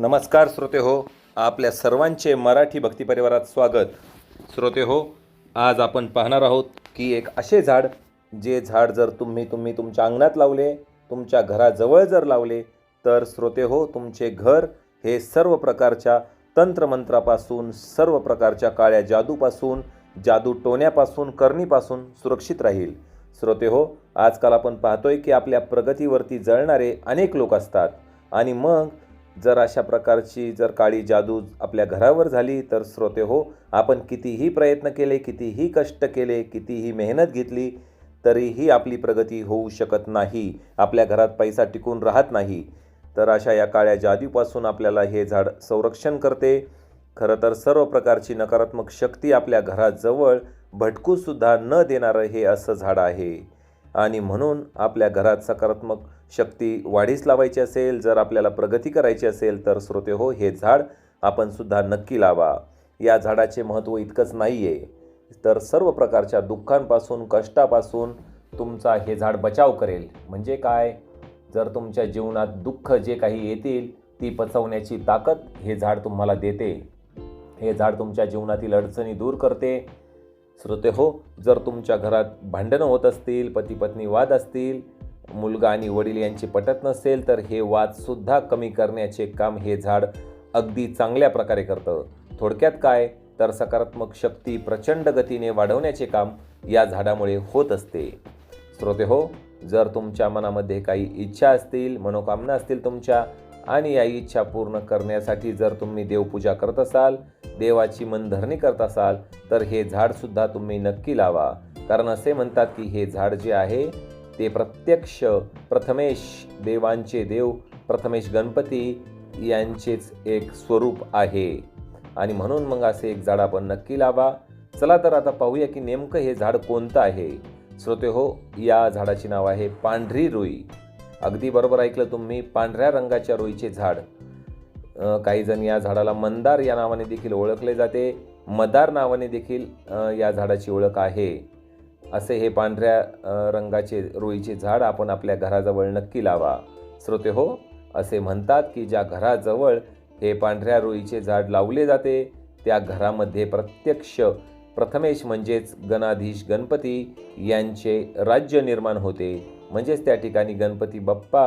नमस्कार श्रोते हो आपल्या सर्वांचे मराठी भक्ती परिवारात स्वागत. श्रोते हो आज आपण पाहणार आहोत की एक असे झाड जे झाड जर तुम्ही तुम्ही तुमच्या अंगणात लावले तुमच्या घराजवळ जर लावले तर श्रोते हो तुमचे घर हे सर्व प्रकारच्या तंत्रमंत्रापासून सर्व प्रकारच्या काळ्या जादूपासून जादू टोण्यापासून करणीपासून सुरक्षित राहील. श्रोते हो आजकाल आपण पाहतोय की आपल्या प्रगतीवरती जळणारे अनेक लोक असतात. आणि मग जर अशा प्रकारची जर काळी जादू आपल्या घरावर झाली तर श्रोते हो आपण कितीही प्रयत्न केले कितीही कष्ट केले कितीही मेहनत घेतली तरीही आपली प्रगती होऊ शकत नाही. आपल्या घरात पैसा टिकून राहत नाही. तर अशा या काळ्या जादूपासून आपल्याला हे झाड संरक्षण करते. खरं तर सर्व प्रकारची नकारात्मक शक्ती आपल्या घराजवळ भटकूसुद्धा न देणारं हे असं झाड आहे. आणि म्हणून आपल्या घरात सकारात्मक शक्ती वाढीस लावायची असेल जर आपल्याला प्रगती करायची असेल तर श्रोते हो हे झाड आपण सुद्धा नक्की लावा. या झाडाचे महत्त्व इतकंच नाही आहे तर सर्व प्रकारच्या दुःखांपासून कष्टापासून तुमचा हे झाड बचाव करेल. म्हणजे काय? जर तुमच्या जीवनात दुःख जे काही येतील ती पचवण्याची ताकद हे झाड तुम्हाला देते. हे झाड तुमच्या जीवनातील अडचणी दूर करते. श्रोते हो जर तुमच्या घरात भांडणं होत असतील पती पत्नी वाद असतील मुलगा आणि वडील यांची पटत नसेल तर हे वादसुद्धा कमी करण्याचे काम हे झाड अगदी चांगल्या प्रकारे करतं. थोडक्यात काय? तर सकारात्मक शक्ती प्रचंड गतीने वाढवण्याचे काम या झाडामुळे होत असते. श्रोते हो जर तुमच्या मनामध्ये काही इच्छा असतील मनोकामना असतील तुमच्या आणि या इच्छा पूर्ण करण्यासाठी जर तुम्ही देवपूजा करत असाल देवाची मनधरणी करत असाल तर हे झाडसुद्धा तुम्ही नक्की लावा. कारण असे म्हणतात की हे झाड जे आहे ते प्रत्यक्ष प्रथमेश देवांचे देव प्रथमेश गणपती यांचेच एक स्वरूप आहे. आणि म्हणून मग असे एक झाड आपण नक्की लावा. चला तर आता पाहूया की नेमकं हे झाड कोणतं आहे. श्रोते हो या झाडाचे नाव आहे पांढरी रुई. अगदी बरोबर ऐकलं तुम्ही पांढऱ्या रंगाच्या रुईचे झाड. काहीजण काही जण या झाडाला मंदार या नावाने देखील ओळखले जाते. मदार नावाने देखील या झाडाची ओळख आहे. असे हे पांढऱ्या रंगाचे रुईचे झाड आपण आपल्या घराजवळ नक्की लावा. श्रोते हो असे म्हणतात की ज्या घराजवळ हे पांढऱ्या रुईचे झाड लावले जाते त्या घरामध्ये प्रत्यक्ष प्रथमेश म्हणजेच गणाधीश गणपती यांचे राज्य निर्माण होते. म्हणजेच त्या ठिकाणी गणपती बाप्पा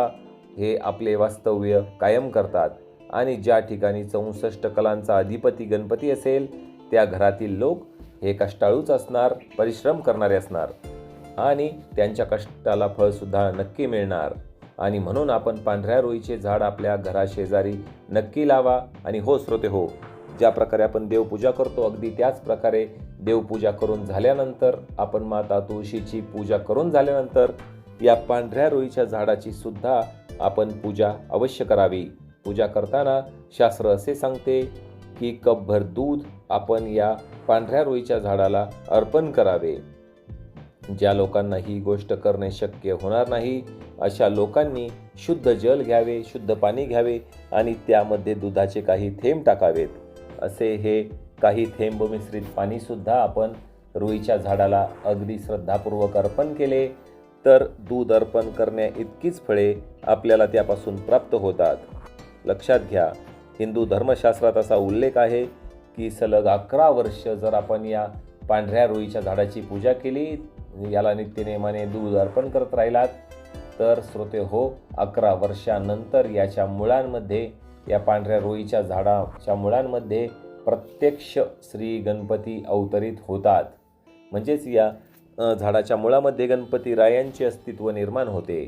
हे आपले वास्तव्य कायम करतात. आणि ज्या ठिकाणी चौसष्ट कलांचा अधिपती गणपती असेल त्या घरातील लोक हे कष्टाळूच असणार परिश्रम करणारे असणार. आणि त्यांच्या कष्टाला फळसुद्धा नक्की मिळणार. आणि म्हणून आपण पांढऱ्या रोईचे झाड आपल्या घराशेजारी नक्की लावा आणि हो श्रोते हो ज्या प्रकारे आपण देवपूजा करतो अगदी त्याच प्रकारे देवपूजा करून झाल्यानंतर आपण माता तुळशीची पूजा करून झाल्यानंतर या पांढऱ्या रुईच्या झाडाची सुद्धा आपण पूजा अवश्य करावी. पूजा करताना शास्त्र असे सांगते की कपभर दूध आपण या पांढऱ्या रुईच्या झाडाला अर्पण करावे. ज्या लोकांना ही गोष्ट करणे शक्य होणार नाही अशा लोकांनी शुद्ध जल घ्यावे शुद्ध पाणी घ्यावे आणि त्यामध्ये दुधाचे काही थेंब टाकावेत. असे हे काही थेंब मिश्रित पाणीसुद्धा आपण रुईच्या झाडाला अगदी श्रद्धापूर्वक अर्पण केले तर दूध अर्पण करण्या इतकीच फळे आपल्याला त्यापासून प्राप्त होतात. लक्षात घ्या. हिंदू धर्मशास्त्रात असा उल्लेख आहे की सलग अकरा वर्ष जर आपण या पांढऱ्या रोईच्या झाडाची पूजा केली याला नित्यनेमाने दूध अर्पण करत राहिलात तर श्रोते हो अकरा वर्षानंतर याच्या मुळांमध्ये या पांढऱ्या रोईच्या झाडाच्या मुळांमध्ये प्रत्यक्ष श्री गणपती अवतरित होतात. म्हणजेच या झाडाच्या मुळामध्ये गणपती रायांचे अस्तित्व निर्माण होते.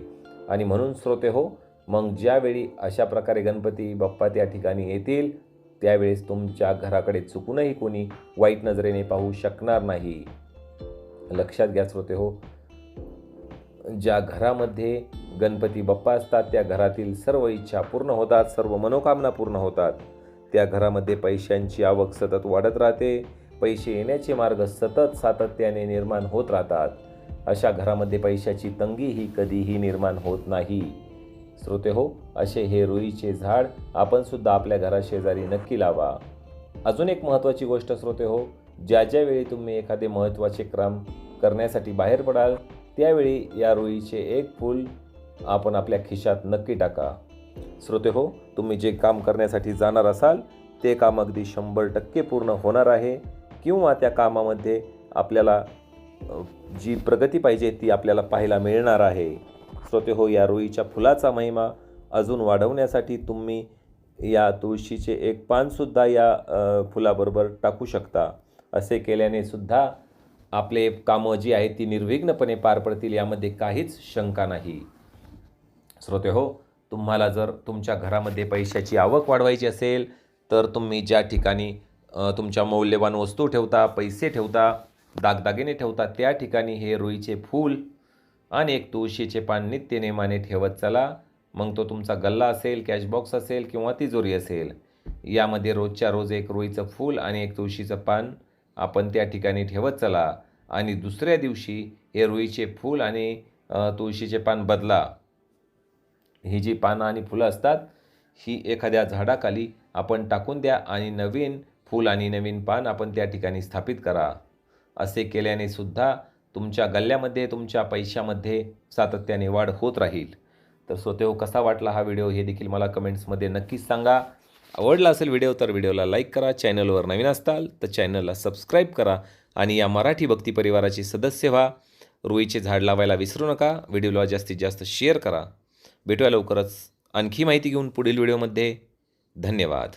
आणि म्हणून श्रोते हो मग ज्यावेळी अशा प्रकारे गणपती बाप्पा त्या ठिकाणी येतील त्यावेळेस तुमच्या घराकडे चुकूनही कोणी वाईट नजरेने पाहू शकणार नाही. लक्षात घ्या श्रोते हो ज्या घरामध्ये गणपती बाप्पा असतात त्या घरातील सर्व इच्छा पूर्ण होतात सर्व मनोकामना पूर्ण होतात. त्या घरामध्ये पैशांची आवक सतत वाढत राहते पैसे येण्याचे मार्ग सतत सातत्याने निर्माण होत राहतात. अशा घरामध्ये पैशाची तंगी ही कधीही निर्माण होत नाही. श्रोते हो असे हे रुईचे झाड आपण सुद्धा आपल्या घराशेजारी नक्की लावा. अजून एक महत्त्वाची गोष्ट श्रोते हो ज्या ज्या वेळी तुम्ही एखादे महत्त्वाचे काम करण्यासाठी बाहेर पडाल त्यावेळी या रुईचे एक फूल आपण आपल्या खिशात नक्की टाका. श्रोते हो तुम्ही जे काम करण्यासाठी जाणार असाल ते काम अगदी शंभर टक्के पूर्ण होणार आहे किंवा त्या कामामध्ये आपल्याला जी प्रगती पाहिजे ती आपल्याला पाहायला मिळणार आहे. श्रोते हो या रुईच्या फुलाचा महिमा अजून वाढवण्यासाठी तुम्ही या तुळशीचे एक पानसुद्धा या फुलाबरोबर टाकू शकता. असे केल्याने सुद्धा आपले कामं जी आहेत ती निर्विघ्नपणे पार पडतील यामध्ये काहीच शंका नाही. श्रोते हो तुम्हाला जर तुमच्या घरामध्ये पैशाची आवक वाढवायची असेल तर तुम्ही ज्या ठिकाणी तुमच्या मौल्यवान वस्तू ठेवता पैसे ठेवता दागदागिने ठेवता त्या ठिकाणी हे रुईचे फूल आणि एक तुळशीचे पान नित्य नेमाने ठेवत चला. मग तो तुमचा गल्ला असेल कॅशबॉक्स असेल किंवा तिजोरी असेल. यामध्ये रोजच्या रोज एक रुईचं फूल आणि एक तुळशीचं पान आपण त्या ठिकाणी ठेवत चला. आणि दुसऱ्या दिवशी हे रुईचे फूल आणि तुळशीचे पान बदला. ही जी पानं आणि फुलं असतात ही एखाद्या झाडाखाली आपण टाकून द्या आणि नवीन फूल आणि नवीन पान आपण त्या ठिकाणी स्थापित करा. असे केल्याने सुद्धा तुमच्या गल्ल्यामध्ये तुमच्या पैशामध्ये सातत्याने वाढ होत राहील. तर स्वतः हो कसा वाटला हा व्हिडिओ हे देखील मला कमेंट्समध्ये नक्कीच सांगा. आवडला असेल व्हिडिओ तर व्हिडिओला लाईक करा चॅनलवर नवीन असताल तर चॅनलला सबस्क्राईब करा आणि या मराठी भक्ती परिवाराचे सदस्य व्हा. रुईचे झाड लावायला विसरू नका व्हिडिओला जास्तीत जास्त शेअर करा. भेटूया लवकरच आणखी माहिती घेऊन पुढील व्हिडिओमध्ये. धन्यवाद.